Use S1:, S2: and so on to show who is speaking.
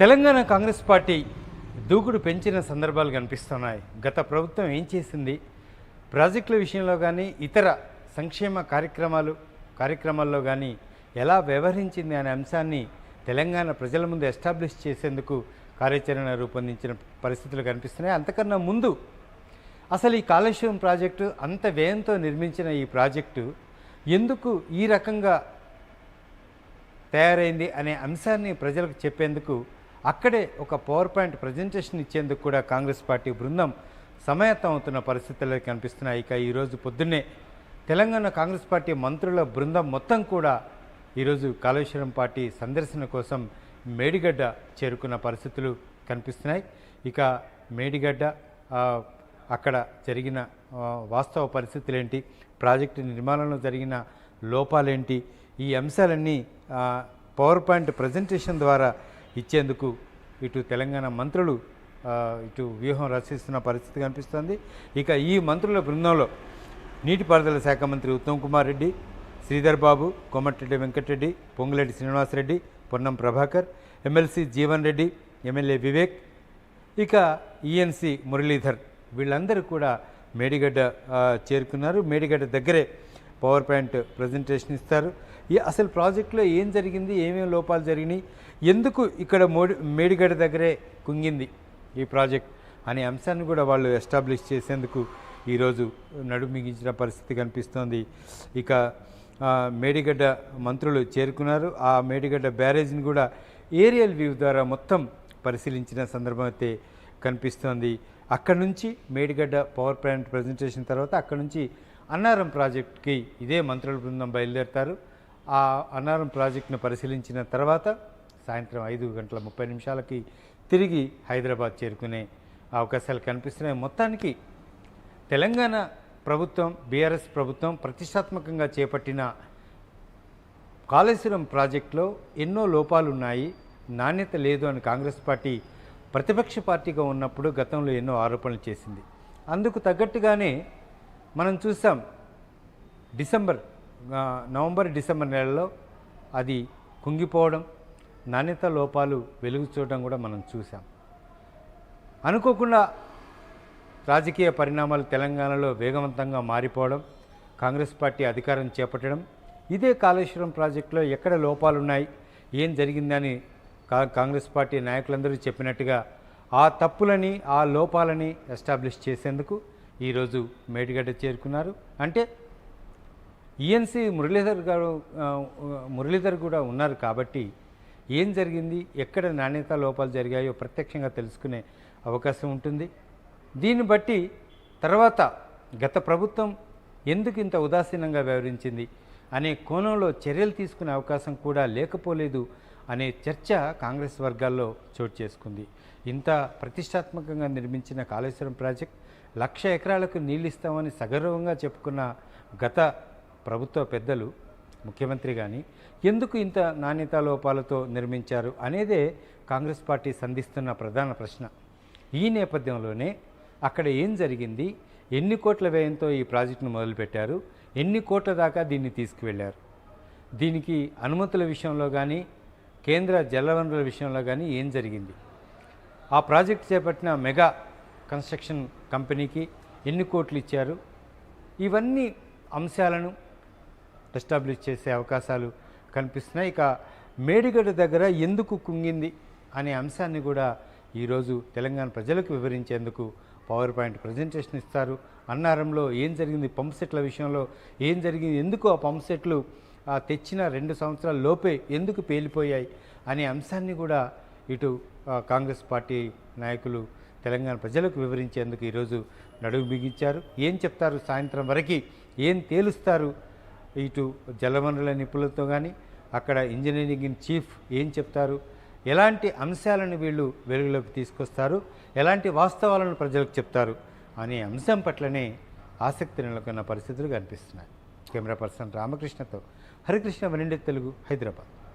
S1: Telangana Congress party దూకుడు పెంచిన సందర్భాలు కనిపిస్తున్నాయి. గత ప్రభుత్వం ఏం చేసింది? ప్రాజెక్టుల విషయంలో కానీ ఇతర సంక్షేమ కార్యక్రమాలు కార్యక్రమాల్లో కానీ ఎలా వ్యవహరించింది అనే అంశాన్ని తెలంగాణ ప్రజల ముందు ఎస్టాబ్లిష్ చేసేందుకు కార్యాచరణ రూపొందించిన పరిస్థితులు కనిపిస్తున్నాయి. అంతకన్నా ముందు అసలు ఈ కాళేశ్వరం ప్రాజెక్టు అంత వ్యయంతో నిర్మించిన ఈ ప్రాజెక్టు ఎందుకు ఈ రకంగా తయారైంది అనే అంశాన్ని ప్రజలకు చెప్పేందుకు అక్కడే ఒక పవర్ పాయింట్ ప్రజెంటేషన్ ఇచ్చేందుకు కూడా కాంగ్రెస్ పార్టీ బృందం సమాయత్తం అవుతున్న పరిస్థితులు కనిపిస్తున్నాయి. ఇక ఈరోజు పొద్దున్నే తెలంగాణ కాంగ్రెస్ పార్టీ మంత్రుల బృందం మొత్తం కూడా ఈరోజు కాళేశ్వరం పార్టీ సందర్శన కోసం మేడిగడ్డ చేరుకున్న పరిస్థితులు కనిపిస్తున్నాయి. ఇక మేడిగడ్డ అక్కడ జరిగిన వాస్తవ పరిస్థితులు ఏంటి ప్రాజెక్టు నిర్మాణంలో జరిగిన లోపాలేంటి? ఈ అంశాలన్నీ పవర్ పాయింట్ ప్రజెంటేషన్ ద్వారా ఇచ్చేందుకు ఇటు తెలంగాణ మంత్రులు ఇటు వ్యూహం రచిస్తున్న పరిస్థితి కనిపిస్తుంది. ఇక ఈ మంత్రుల బృందంలో నీటిపారుదల శాఖ మంత్రి ఉత్తమ్ కుమార్ రెడ్డి శ్రీధర్ బాబు కోమటిరెడ్డి వెంకటరెడ్డి పొంగులేటి శ్రీనివాసరెడ్డి పొన్నం ప్రభాకర్ ఎమ్మెల్సీ జీవన్ రెడ్డి ఎమ్మెల్యే వివేక్ ఇక ఈఎన్సీ మురళీధర్. వీళ్ళందరూ కూడా మేడిగడ్డ చేరుకున్నారు. మేడిగడ్డ దగ్గరే పవర్ పాయింట్ ప్రజెంటేషన్ ఇస్తారు. ఈ అసలు ప్రాజెక్టులో ఏం జరిగింది ఏమేమి లోపాలు జరిగినాయి ఎందుకు ఇక్కడ మోడి మేడిగడ దగ్గరే కుంగింది ఈ ప్రాజెక్ట్ అనే అంశాన్ని కూడా వాళ్ళు ఎస్టాబ్లిష్ చేసేందుకు ఈరోజు నడుము మిగించిన పరిస్థితి కనిపిస్తోంది. ఇక మేడిగడ్డ మంత్రులు చేరుకున్నారు. ఆ మేడిగడ్డ బ్యారేజ్ని కూడా ఏరియల్ వ్యూ ద్వారా మొత్తం పరిశీలించిన సందర్భం అయితే కనిపిస్తోంది. అక్కడ నుంచి మేడిగడ్డ పవర్ ప్లాంట్ ప్రజెంటేషన్ తర్వాత అక్కడ నుంచి అన్నారం ప్రాజెక్ట్కి ఇదే మంత్రుల బృందం బయలుదేరుతారు. ఆ అన్నారం ప్రాజెక్ట్ను పరిశీలించిన తర్వాత సాయంత్రం ఐదు గంటల ముప్పై నిమిషాలకి తిరిగి హైదరాబాద్ చేరుకునే అవకాశాలు కనిపిస్తున్నాయి. మొత్తానికి తెలంగాణ ప్రభుత్వం బీఆర్ఎస్ ప్రభుత్వం ప్రతిష్టాత్మకంగా చేపట్టిన కాళేశ్వరం ప్రాజెక్టులో ఎన్నో లోపాలు ఉన్నాయి నాణ్యత లేదు అని కాంగ్రెస్ పార్టీ ప్రతిపక్ష పార్టీగా ఉన్నప్పుడు గతంలో ఎన్నో ఆరోపణలు చేసింది. అందుకు తగ్గట్టుగానే మనం చూసాం డిసెంబర్ నవంబర్ డిసెంబర్ నెలలో అది కుంగిపోవడం నాణ్యత లోపాలు వెలుగు చూడడం కూడా మనం చూసాం. అనుకోకుండా రాజకీయ పరిణామాలు తెలంగాణలో వేగవంతంగా మారిపోవడం కాంగ్రెస్ పార్టీ అధికారం చేపట్టడం ఇదే కాళేశ్వరం ప్రాజెక్టులో ఎక్కడ లోపాలున్నాయి ఏం జరిగిందని కా కాంగ్రెస్ పార్టీ నాయకులందరూ చెప్పినట్టుగా ఆ తప్పులని ఆ లోపాలని ఎస్టాబ్లిష్ చేసేందుకు ఈరోజు మేడిగడ్డ చేరుకున్నారు. అంటే ఈఎన్సీ మురళీధర్ గారు మురళీధర్ కూడా ఉన్నారు కాబట్టి ఏం జరిగింది ఎక్కడ నాణ్యత లోపాలు జరిగాయో ప్రత్యక్షంగా తెలుసుకునే అవకాశం ఉంటుంది. దీన్ని బట్టి తర్వాత గత ప్రభుత్వం ఎందుకు ఇంత ఉదాసీనంగా వ్యవహరించింది అనే కోణంలో చర్యలు తీసుకునే అవకాశం కూడా లేకపోలేదు అనే చర్చ కాంగ్రెస్ వర్గాల్లో చోటు చేసుకుంది. ఇంత ప్రతిష్టాత్మకంగా నిర్మించిన కాళేశ్వరం ప్రాజెక్ట్ లక్ష ఎకరాలకు నీళ్ళు ఇస్తామని సగర్వంగా చెప్పుకున్న గత ప్రభుత్వ పెద్దలు ముఖ్యమంత్రి కానీ ఎందుకు ఇంత నాణ్యతా లోపాలతో నిర్మించారు అనేదే కాంగ్రెస్ పార్టీ సంధిస్తున్న ప్రధాన ప్రశ్న. ఈ నేపథ్యంలోనే అక్కడ ఏం జరిగింది? ఎన్ని కోట్ల వ్యయంతో ఈ ప్రాజెక్టును మొదలుపెట్టారు? ఎన్ని కోట్ల దాకా దీన్ని తీసుకువెళ్ళారు? దీనికి అనుమతుల విషయంలో కానీ కేంద్ర జలవనరుల విషయంలో కానీ ఏం జరిగింది? ఆ ప్రాజెక్ట్ చేపట్టిన మెగా కన్స్ట్రక్షన్ కంపెనీకి ఎన్ని కోట్లు ఇచ్చారు? ఇవన్నీ అంశాలను ఎస్టాబ్లిష్ చేసే అవకాశాలు కనిపిస్తున్నాయి. ఇక మేడిగడ్డ దగ్గర ఎందుకు కుంగింది అనే అంశాన్ని కూడా ఈరోజు తెలంగాణ ప్రజలకు వివరించేందుకు పవర్ పాయింట్ ప్రజెంటేషన్ ఇస్తారు. అన్నారంలో ఏం జరిగింది? పంప్ సెట్ల విషయంలో ఏం జరిగింది? ఎందుకు ఆ పంప్ సెట్లు తెచ్చిన రెండు సంవత్సరాల లోపే ఎందుకు పేలిపోయాయి? అనే అంశాన్ని కూడా ఇటు కాంగ్రెస్ పార్టీ నాయకులు తెలంగాణ ప్రజలకు వివరించేందుకు ఈరోజు నడుము బిగించారు. ఏం చెప్తారు? సాయంత్రం వరకు ఏం తేలుస్తారు? ఇటు జలవనరుల నిపుణులతో కానీ అక్కడ ఇంజనీరింగ్ ఇన్ చీఫ్ ఏం చెప్తారు? ఎలాంటి అంశాలను వీళ్ళు వెలుగులోకి తీసుకొస్తారు? ఎలాంటి వాస్తవాలను ప్రజలకు చెప్తారు? అనే అంశం పట్లనే ఆసక్తి నెలకొన్న పరిస్థితులు కనిపిస్తున్నాయి. కెమెరా పర్సన్ రామకృష్ణతో హరికృష్ణ వనిండే తెలుగు హైదరాబాద్.